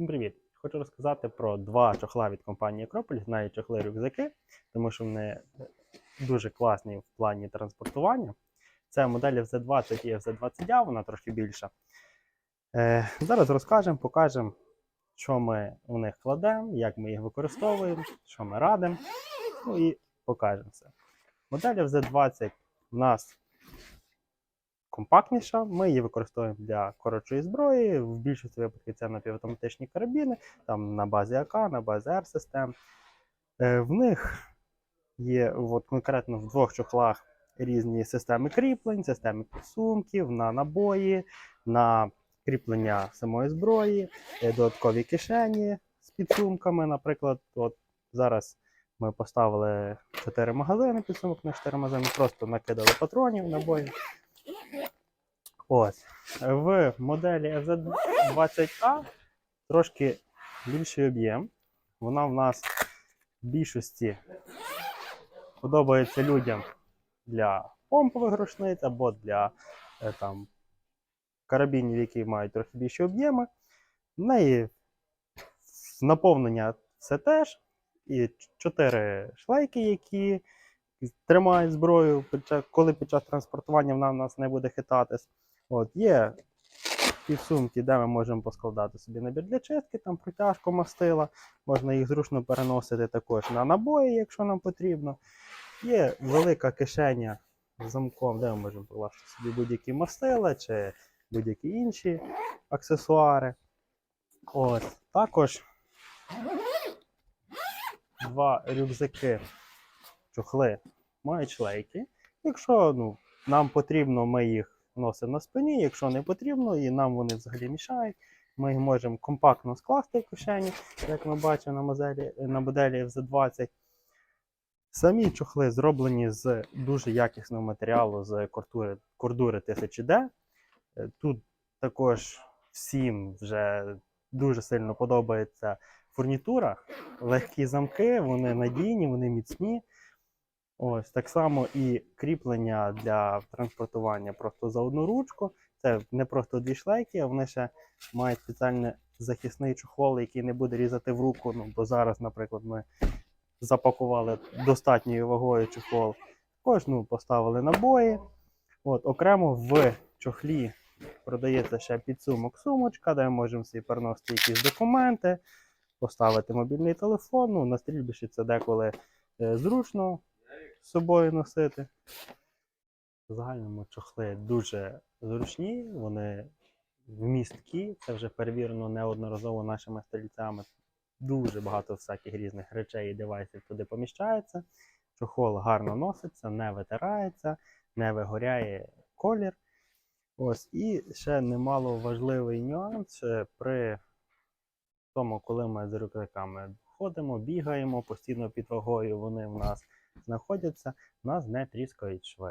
Всім привіт! Хочу розказати про два чохла від компанії Акрополь, навіть чохли рюкзаки, тому що вони дуже класні в плані транспортування. Це модель FZ20 і FZ20A, вона трохи більша. Е, зараз розкажемо, покажемо, що ми у них кладемо, як ми їх використовуємо, що ми радимо. Ну і покажемо все. Модель FZ20 в нас компактніша. Ми її використовуємо для коротшої зброї. В більшості випадків це напівавтоматичні карабіни, там на базі АК, на базі R-систем. Е, В них є от, конкретно в двох чохлах різні системи кріплень, системи підсумків, на набої, на кріплення самої зброї, е, додаткові кишені з підсумками. Наприклад, от зараз ми поставили 4 магазини підсумок на 4 магазини, просто накидали патронів, набоїв. Ось. В моделі FZ20A трошки більший об'єм. Вона в нас в більшості подобається людям для помпових рушниць або для е, там, карабінів, які мають трохи більші об'єми. В неї наповнення все теж. І чотири шлейки, які тримають зброю, коли під час транспортування вона в нас не буде хитатись. От, є підсумки, де ми можемо поскладати собі набір для чистки, там протяжку мастила, можна їх зручно переносити також на набої, якщо нам потрібно. Є велика кишеня з замком, де ми можемо покласти собі будь-які мастила чи будь-які інші аксесуари. От, також два рюкзаки, чохли мають шлейки. Якщо ну, нам потрібно, ми їх носимо на спині. Якщо не потрібно, і нам вони взагалі мішають, ми їх можемо компактно скласти в кишені, як ми бачимо на моделі, на моделі FZ20. Самі чохли зроблені з дуже якісного матеріалу з кордури, кордури 1000D. Е, Тут також всім вже дуже сильно подобається фурнітура, легкі замки, вони надійні, вони міцні. Ось так само і кріплення для транспортування просто за одну ручку. Це не просто дві шлейки, а вони ще мають спеціальний захисний чохол, який не буде різати в руку. Ну, бо зараз, наприклад, ми запакували достатньою вагою чохол. Також ну, поставили набої. От, окремо в чохлі продається ще підсумок сумочка, де ми можемо собі переносити якісь документи, поставити мобільний телефон. Ну, на стрільбищі це деколи е, зручно з собою носити. В загальному чохли дуже зручні, вони вмісткі, це вже перевірено неодноразово нашими стрільцями. Дуже багато всяких різних речей і девайсів туди поміщається. Чохол гарно носиться, не витирається, не вигоряє колір. Ось, і ще немало важливий нюанс е, при тому, коли ми з рюкзаками ходимо, бігаємо, постійно під вагою вони в нас знаходяться, в нас не тріскають шви.